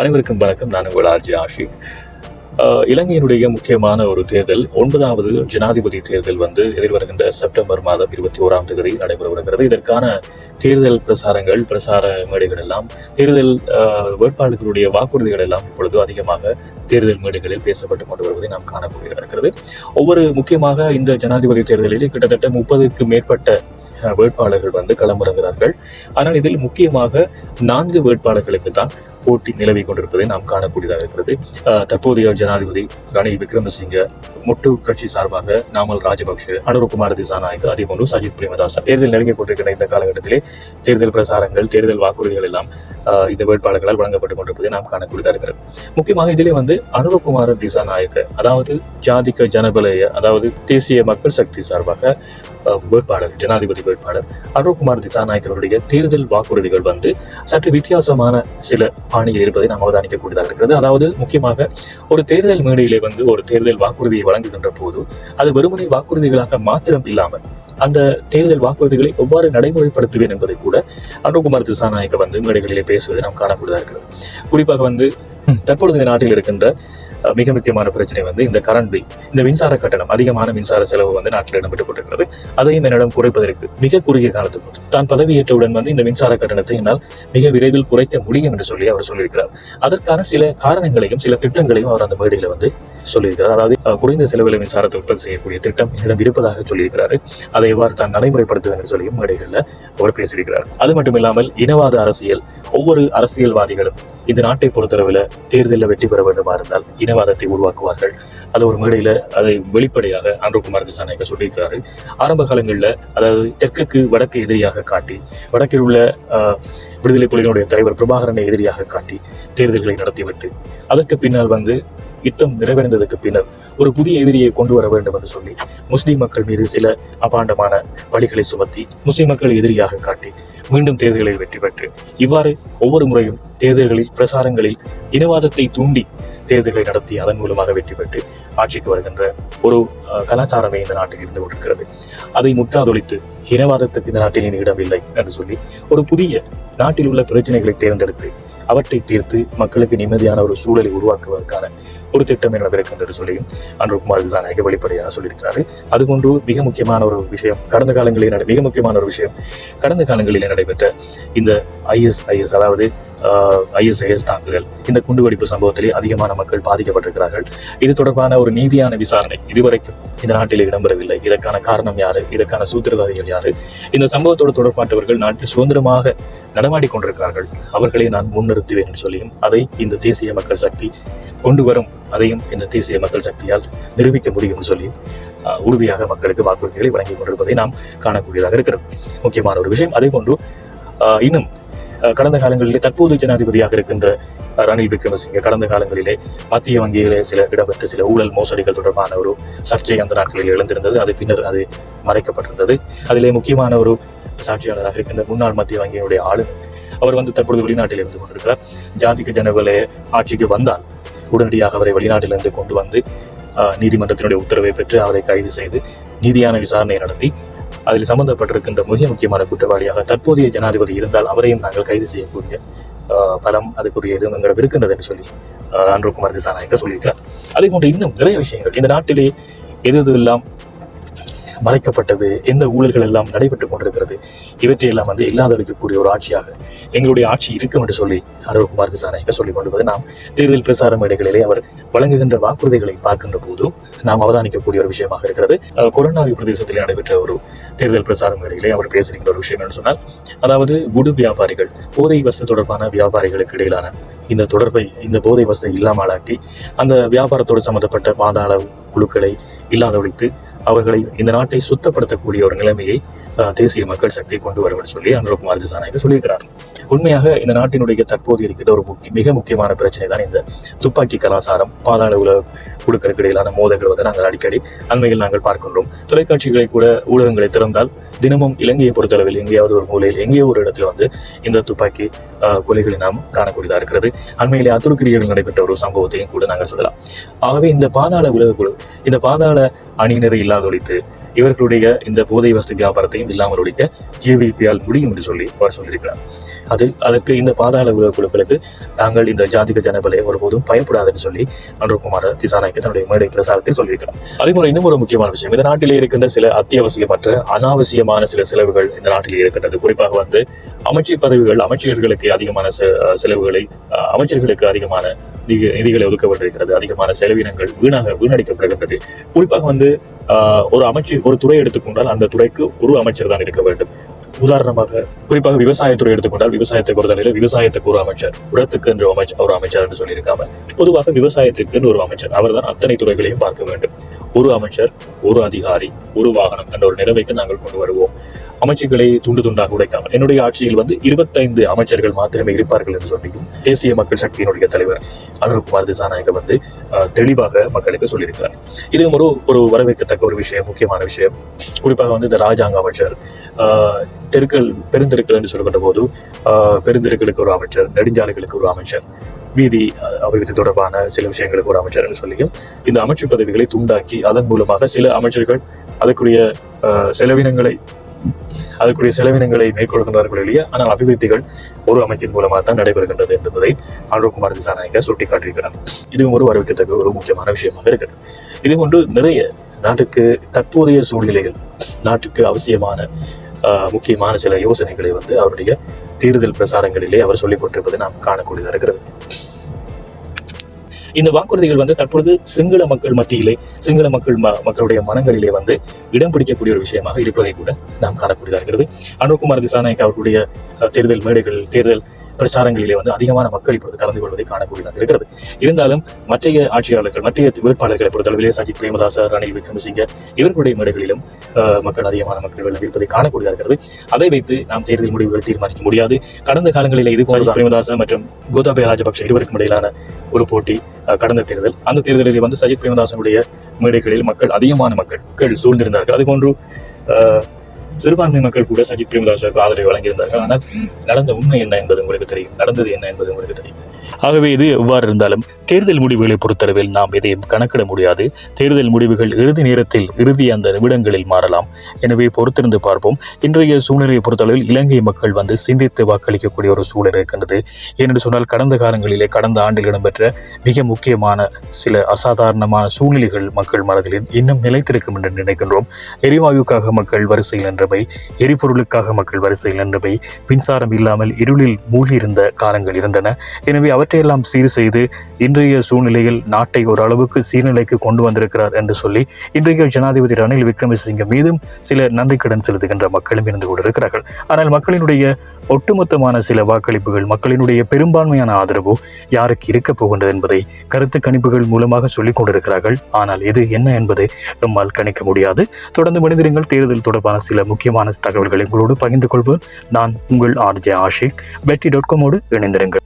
அனைவருக்கும் வணக்கம். நான் உங்கள் ஆர்ஜி ஆஷிக். இலங்கையினுடைய முக்கியமான ஒரு தேர்தல் ஒன்பதாவது ஜனாதிபதி தேர்தல் வந்து எதிர்வருகின்ற செப்டம்பர் மாதம் இருபத்தி ஓராம் தேதி நடைபெறவிருக்கிறது இதற்கான தேர்தல் பிரசாரங்கள் பிரசார மேடைகள் எல்லாம் தேர்தல் வேட்பாளர்களுடைய வாக்குறுதிகள் எல்லாம் இப்பொழுது அதிகமாக தேர்தல் மேடைகளில் பேசப்பட்டு கொண்டு வருவதை நாம் காணக்கூடிய இருக்கிறது. ஒவ்வொரு முக்கியமாக இந்த ஜனாதிபதி தேர்தலில் கிட்டத்தட்ட முப்பதுக்கு மேற்பட்ட வேட்பாளர்கள் வந்து களமிறங்குகிறார்கள். ஆனால் இதில் முக்கியமாக நான்கு வேட்பாளர்களுக்கு தான் போட்டி நிலவி கொண்டிருப்பதை நாம் காணக்கூடியதாக இருக்கிறது. தற்போதைய ஜனாதிபதி ரணில் விக்ரமசிங்க முட்டு கட்சி சார்பாக நாமல் ராஜபக்ஷ அனுரகுமார் திசாநாயக் அதே போன்று சஜித் பிரேமதாஸ் தேர்தல் நெருங்கிக் கொண்டிருக்கிற இந்த காலகட்டத்திலே தேர்தல் பிரசாரங்கள் தேர்தல் வாக்குறுதிகள் எல்லாம் இந்த வேட்பாளர்களால் வழங்கப்பட்டுக் கொண்டிருப்பதை நாம் காணக்கூடியதாக இருக்கிறது. முக்கியமாக இதிலே வந்து அனுரகுமார் திசாநாயக்க அதாவது ஜாதிக ஜனபலய அதாவது தேசிய மக்கள் சக்தி சார்பாக வேட்பாளர் ஜனாதிபதி வேட்பாளர் அருண்குமார் திசாநாயக் அவருடைய தேர்தல் வாக்குறுதிகள் வந்து சற்று வித்தியாசமான சில பாணியில் இருப்பதை நாம் அவதானிக்கக்கூடியதாக இருக்கிறது. அதாவது முக்கியமாக ஒரு தேர்தல் மேடையிலே வந்து ஒரு தேர்தல் வாக்குறுதியை வழங்குகின்ற போது அது வெறுமனை வாக்குறுதிகளாக மாத்திரம் இல்லாமல் அந்த தேர்தல் வாக்குறுதிகளை எவ்வாறு நடைமுறைப்படுத்துவேன் என்பதை கூட அருண்குமார் திசாநாயக்க வந்து மேடைகளிலே பேசுவதை நாம் காணக்கூடியதாக இருக்கிறது. குறிப்பாக வந்து தற்பொழுது நாட்டில் இருக்கின்ற மிக முக்கியமான பிரச்சனை வந்து இந்த கரண்ட் பில் இந்த மின்சார கட்டணம் அதிகமான மின்சார செலவு வந்து நாட்டில் இடம்பெற்றுக் கொண்டிருக்கிறது அதையும் என்னிடம் குறைப்பதற்கு மிக குறுகிய காலத்துக்கு தான் பதவியேற்றவுடன் வந்து இந்த மின்சார கட்டணத்தை என்னால் மிக விரைவில் குறைக்க முடியும் என்று சொல்லி அவர் சொல்லியிருக்கிறார். அதற்கான சில காரணங்களையும் சில திட்டங்களையும் அவர் அந்த மேடையில் வந்து சொல்லியிருக்கிறார். அதாவது குறைந்த செலவில் மின்சாரத்தை உற்பத்தி செய்யக்கூடிய திட்டம் என்னிடம் இருப்பதாக சொல்லியிருக்கிறாரு. அதை எவ்வாறு தான் நடைமுறைப்படுத்துவேன் என்று சொல்லியும் மேடைகளில் அவர் பேசியிருக்கிறார். அது மட்டும் இல்லாமல் இனவாத அரசியல் ஒவ்வொரு அரசியல்வாதிகளும் இந்த நாட்டை பொறுத்தளவில் தேர்தலில் வெற்றி பெற வேண்டுமா இருந்தால் இனவாதத்தை உருவாக்குவார்கள். அது ஒரு மேடையில் அதை வெளிப்படையாக அன்றுகுமார் திசாநாயக்க சொல்லியிருக்கிறாரு. ஆரம்ப காலங்களில் அதாவது தெற்குக்கு வடக்கு எதிரியாக காட்டி வடக்கில் உள்ள விடுதலை புலிகளுடைய தலைவர் பிரபாகரனை எதிரியாக காட்டி தேர்தல்களை நடத்திவிட்டு அதற்கு பின்னால் வந்து யுத்தம் நிறைவடைந்ததுக்கு பின்னர் ஒரு புதிய எதிரியை கொண்டு வர வேண்டும் என்று சொல்லி முஸ்லிம் மக்கள் மீது சில அபாண்டமான பலிகளை சுமத்தி முஸ்லிம் மக்களை எதிரியாக காட்டி மீண்டும் தேர்தலில் வெற்றி பெற்று இவ்வாறு ஒவ்வொரு முறையும் தேர்தல்களில் பிரசாரங்களில் இனவாதத்தை தூண்டி தேர்தல்களை நடத்தி அதன் மூலமாக வெற்றி பெற்று ஆட்சிக்கு வருகின்ற ஒரு கலாச்சாரமே இந்த நாட்டில் இருந்து கொண்டிருக்கிறது. அதை முற்றாதொழித்து இனவாதத்துக்கு இந்த நாட்டில் இனி இடமில்லை என்று சொல்லி ஒரு புதிய நாட்டில் உள்ள பிரச்சனைகளை தேர்ந்தெடுத்து அவற்றை தீர்த்து மக்களுக்கு நிம்மதியான ஒரு சூழலை உருவாக்குவதற்கான ஒரு திட்டம் என்று சொல்லியும் அன்றுகுமார் திசாநாயக வெளிப்படையாக சொல்லியிருக்கிறாரு. அதுபோன்று மிக முக்கியமான ஒரு விஷயம் கடந்த காலங்களில் மிக முக்கியமான ஒரு விஷயம் கடந்த காலங்களில் நடைபெற்ற இந்த ஐஎஸ்ஐஎஸ் அதாவது ஐஎஸ்ஐஎஸ் தாக்குதல் இந்த குண்டுவெடிப்பு சம்பவத்திலே அதிகமான மக்கள் பாதிக்கப்பட்டிருக்கிறார்கள். இது தொடர்பான ஒரு நீதியான விசாரணை இதுவரைக்கும் இந்த நாட்டில் இடம்பெறவில்லை. இதற்கான காரணம் யாரு? இதற்கான சூத்திரவாதிகள் யாரு? இந்த சம்பவத்தோடு தொடர்பாட்டவர்கள் நாட்டில் சுதந்திரமாக நடமாடி கொண்டிருக்கிறார்கள். அவர்களை நான் முன்னிறுத்துவேன் என்று சொல்லியும் அதை இந்த தேசிய மக்கள் சக்தி கொண்டு வரும் அதையும் இந்த தேசிய மக்கள் சக்தியால் நிரூபிக்க முடியும்னு சொல்லி உறுதியாக மக்களுக்கு வாக்குறுதிகளை வழங்கி கொண்டிருப்பதை நாம் காணக்கூடியதாக இருக்கிறது. முக்கியமான ஒரு விஷயம் அதே போன்று இன்னும் கடந்த காலங்களிலே தற்போது ஜனாதிபதியாக இருக்கின்ற ரணில் விக்ரமசிங்கே கடந்த காலங்களிலே மத்திய வங்கியிலே சில இடம்பெற்ற சில ஊழல் மோசடிகள் தொடர்பான ஒரு சர்ச்சை அந்த நாட்களில் எழுந்திருந்தது. அது பின்னர் அது மறைக்கப்பட்டிருந்தது. அதிலே முக்கியமான ஒரு சாட்சியாளராக இருக்கின்ற முன்னாள் மத்திய வங்கியினுடைய ஆளுநர் அவர் வந்து தற்பொழுது வெளிநாட்டில் இருந்து கொண்டிருக்கிறார். ஜாதிக்கு ஜனவலே ஆட்சிக்கு வந்தால் உடனடியாக அவரை வெளிநாட்டிலிருந்து கொண்டு வந்து நீதிமன்றத்தினுடைய உத்தரவை பெற்று அவரை கைது செய்து நீதியான விசாரணை நடத்தி அதில் சம்பந்தப்பட்டிருக்கின்ற மிக முக்கியமான குற்றவாளியாக தற்போதைய ஜனாதிபதி இருந்தால் அவரையும் நாங்கள் கைது செய்யக்கூடிய பலம் அதுக்குரிய இது எங்களிடம் இருக்கின்றது என்று சொல்லி அஹ், அன்ருகுமார் திசாநாயக்க சொல்லியிருக்கிறார். அதே போன்று இன்னும் நிறைய விஷயங்கள். இந்த நாட்டிலே எது எதுவெல்லாம் மறைக்கப்பட்டது எந்த ஊழல்கள் எல்லாம் நடைபெற்றுக் கொண்டிருக்கிறது இவற்றையெல்லாம் வந்து இல்லாதொழிக்கக்கூடிய ஒரு ஆட்சியாக எங்களுடைய ஆட்சி இருக்கும் என்று சொல்லி அருள்குமார் திசாநாயக்க சொல்லிக் கொண்டிருப்பது நாம் தேர்தல் பிரசார மேடைகளிலே அவர் வழங்குகின்ற வாக்குறுதிகளை பார்க்கின்ற போதும் நாம் அவதானிக்கக்கூடிய ஒரு விஷயமாக இருக்கிறது. கொரோனாவி பிரதேசத்தில் நடைபெற்ற ஒரு தேர்தல் பிரசார மேடையிலே அவர் பேசுகின்ற ஒரு விஷயம் என்று சொன்னால் அதாவது குடு வியாபாரிகள் போதை வசதி தொடர்பான வியாபாரிகளுக்கு இடையிலான இந்த தொடர்பை இந்த போதை வசதி இல்லாமலாக்கி அந்த வியாபாரத்தோடு சம்பந்தப்பட்ட பாதாள குழுக்களை இல்லாதொழித்து அவர்களை இந்த நாட்டை சுத்தப்படுத்தக்கூடிய ஒரு நிலைமையை தேசிய மக்கள் சக்தி கொண்டு வருவது சொல்லி அனுரகுமார் திசாநாயகர் சொல்லியிருக்கிறார். உண்மையாக இந்த நாட்டினுடைய தற்போது இருக்கிற ஒரு முக்கிய மிக முக்கியமான பிரச்சனை தான் இந்த துப்பாக்கி கலாச்சாரம் பாதாள உலக குழுக்களுக்கு இடையிலான மோதல்கள் வந்து நாங்கள் அடிக்கடி அண்மையில் நாங்கள் பார்க்கின்றோம். தொலைக்காட்சிகளை கூட ஊடகங்களை திறந்தால் தினமும் இலங்கையை பொறுத்தளவில் எங்கேயாவது ஒரு மூலையில் எங்கேயோ ஒரு இடத்துல வந்து இந்த துப்பாக்கி கொலைகளை நாம் காணக்கூடியதாக இருக்கிறது. அண்மையிலே அத்துருக்கிரியர்கள் நடைபெற்ற ஒரு சம்பவத்தையும் கூட நாங்கள் சொல்லலாம். ஆகவே இந்த பாதாள உலக குழு இந்த பாதாள அணியினர் இல்லாத இல்லாதொழித்து இவர்களுடைய இந்த போதை வஸ்து வியாபாரத்தையும் இல்லாமல் ஒழிக்க ஜேவிபியால் முடியும் என்று சொல்லி அவர் சொல்லியிருக்கிறார். அது அதற்கு இந்த பாதாள உலக குழுக்களுக்கு தாங்கள் இந்த ஜாதிக ஜனபலை ஒருபோதும் பயப்படாதுன்னு சொல்லி அனுகுமார திசாநாயக்கு தன்னுடைய மேடை பிரசாரத்தில் சொல்லியிருக்கிறார். அதே போல இன்னும் ஒரு முக்கியமான விஷயம். இந்த நாட்டிலே இருக்கின்ற சில அத்தியாவசியமற்ற அனாவசியமான சில செலவுகள் இந்த நாட்டிலே இருக்கின்றது. குறிப்பாக வந்து அமைச்சர் பதவிகள் அமைச்சர்களுக்கு அதிகமான செலவுகளை அமைச்சர்களுக்கு அதிகமான நிதி நிதிகளை ஒதுக்க அதிகமான செலவினங்கள் வீணாக வீணடிக்கப்படுகின்றது. குறிப்பாக வந்து ஆஹ், ஒரு அமைச்சு ஒரு துறை எடுத்துக்கொண்டால் அந்த துறைக்கு ஒரு அமைச்சர் தான் இருக்க வேண்டும். உதாரணமாக குறிப்பாக விவசாயத்துறை எடுத்துக்கொண்டால் விவசாயத்தை பொறுத்தவரையில் விவசாயத்துக்கு ஒரு அமைச்சர் உரத்துக்கு என்று அமைச்சர் ஒரு அமைச்சர் என்று சொல்லியிருக்காம பொதுவாக விவசாயத்துக்கு ஒரு அமைச்சர். அவர்தான் அத்தனை துறைகளையும் பார்க்க வேண்டும். ஒரு அமைச்சர் ஒரு அதிகாரி ஒரு வாகனம் என்ற ஒரு நிலைமைக்கு நாங்கள் கொண்டு வருவோம். அமைச்சுகளை துண்டு துண்டாக உடைக்காமல். என்னுடைய ஆட்சியில் வந்து இருபத்தைந்து அமைச்சர்கள் மாத்திரமே இருப்பார்கள் என்று சொல்லியும் தேசிய மக்கள் சக்தியினுடைய தலைவர் அனுர்குமார் திசாநாயக வந்து தெளிவாக மக்களுக்கு சொல்லியிருக்கிறார். இது ஒரு ஒரு வரவேற்கத்தக்க ஒரு விஷயம் முக்கியமான விஷயம். குறிப்பாக வந்து இந்த ராஜாங்க அமைச்சர் தெருக்கள் பெருந்தெருக்கள் என்று சொல்கின்ற போது பெருந்தெருக்களுக்கு ஒரு அமைச்சர் நெடுஞ்சாலைகளுக்கு ஒரு அமைச்சர் வீதி அபிவிருத்தி தொடர்பான சில விஷயங்களுக்கு ஒரு அமைச்சர் என்று சொல்லியும் இந்த அமைச்சு பதவிகளை துண்டாக்கி அதன் மூலமாக சில அமைச்சர்கள் அதற்குரிய செலவினங்களை அதற்குரிய செலவினங்களை மேற்கொள்கின்றார்கள் இல்லையா? ஆனால் அபிவிருத்திகள் ஒரு அமைச்சின் மூலமாக தான் நடைபெறுகின்றது என்பதை அனுகுமார் திசாநாயக்க சுட்டிக்காட்டியிருக்கிறார். இதுவும் ஒரு வரவேற்கத்தக்க ஒரு முக்கியமான விஷயமாக இருக்கிறது. இது போன்று நிறைய நாட்டுக்கு தற்போதைய சூழ்நிலைகள் நாட்டுக்கு அவசியமான முக்கியமான சில யோசனைகளை வந்து அவருடைய தேர்தல் பிரசாரங்களிலே அவர் சொல்லிக் கொண்டிருப்பதை நாம் காணக்கூடியதாக இருக்கிறது. இந்த வாக்குறுதிகள் வந்து தற்பொழுது சிங்கள மக்கள் மத்தியிலே சிங்கள மக்கள் ம- மக்களுடைய மனங்களிலே வந்து இடம் பிடிக்கக்கூடிய ஒரு விஷயமாக இருப்பதை கூட நாம் காணக்கூடியதாக இருக்கிறது. அனுகுமார் திசாநாயக் அவர்களுடைய தேர்தல் மேடைகள் தேர்தல் பிரச்சாரங்களிலே வந்து அதிகமான மக்கள் இப்பொழுது கலந்து கொள்வதை காணக்கூடியதாக இருக்கிறது. இருந்தாலும் மற்றைய ஆட்சியாளர்கள் மற்றைய வேட்பாளர்களை பொறுத்தளவிலே சஜித் பிரேமதாச ரணில் விக்ரமசிங்க இவர்களுடைய மேடைகளிலும் மக்கள் அதிகமான மக்கள் வெள்ளம் இருப்பதை காணக்கூடியதாக இருக்கிறது. அதை வைத்து நாம் தேர்தல் முடிவுகளை தீர்மானிக்க முடியாது. கடந்த காலங்களிலே இது போன்ற பிரேமதாச மற்றும் கோதாபய ராஜபக்ஷ இருவருக்கும் இடையிலான ஒரு போட்டி கடந்த தேர்தல். அந்த தேர்தலில் வந்து சஜித் பிரேமதாசனுடைய மேடைகளில் மக்கள் அதிகமான மக்கள் சூழ்ந்திருந்தார்கள். அதுபோன்று சிறுபான்மை மக்கள் கூட சஜித் பிரேமதாசருக்கு ஆதரவை வழங்கியிருந்தார்கள். ஆனால் நடந்த உண்மை என்ன என்பது உங்களுக்கு தெரியும். நடந்தது என்ன என்பது உங்களுக்கு தெரியும். ஆகவே இது எவ்வாறு இருந்தாலும் தேர்தல் முடிவுகளை பொறுத்தளவில் நாம் எதையும் கணக்கிட முடியாது. தேர்தல் முடிவுகள் இறுதி நேரத்தில் இறுதி அந்த நிமிடங்களில் மாறலாம். எனவே பொறுத்திருந்து பார்ப்போம். இன்றைய சூழ்நிலையை பொறுத்தளவில் இலங்கை மக்கள் வந்து சிந்தித்து வாக்களிக்கக்கூடிய ஒரு சூழல் இருக்கின்றது. ஏனென்று சொன்னால் கடந்த காலங்களிலே கடந்த ஆண்டில் இடம்பெற்ற மிக முக்கியமான சில அசாதாரணமான சூழ்நிலைகள் மக்கள் மனதில் இன்னும் நிலைத்திருக்கும் என்று நினைக்கின்றோம். எரிவாயுக்காக மக்கள் வரிசையில் நின்றவை எரிபொருளுக்காக மக்கள் வரிசையில் நின்றவை மின்சாரம் இல்லாமல் இருளில் மூழ்கியிருந்த காலங்கள் இருந்தன. எனவே அவற்றையெல்லாம் சீர் செய்து இன்றைய சூழ்நிலையில் நாட்டை ஓரளவுக்கு சீர்நிலைக்கு கொண்டு வந்திருக்கிறார் என்று சொல்லி இன்றைய ஜனாதிபதி ரணில் விக்ரமசிங்க மீதும் சில நன்றி கடன் செலுத்துகின்ற மக்களும் இருந்து கொண்டிருக்கிறார்கள். ஆனால் மக்களினுடைய ஒட்டுமொத்தமான சில வாக்களிப்புகள் மக்களினுடைய பெரும்பான்மையான ஆதரவு யாருக்கு இருக்கப் போகின்றது என்பதை கருத்து கணிப்புகள் மூலமாக சொல்லிக் கொண்டிருக்கிறார்கள். ஆனால் இது என்ன என்பதை நம்மால் கணிக்க முடியாது. தொடர்ந்து மனிதர்கள் தேர்தல் தொடர்பான சில முக்கியமான தகவல்களை உங்களோடு பகிர்ந்து கொள்வேன் நான் உங்கள் ஆர்ஜே ஆஷிக். பெட்டி டாட் காமோடு இணைந்திருங்கள்.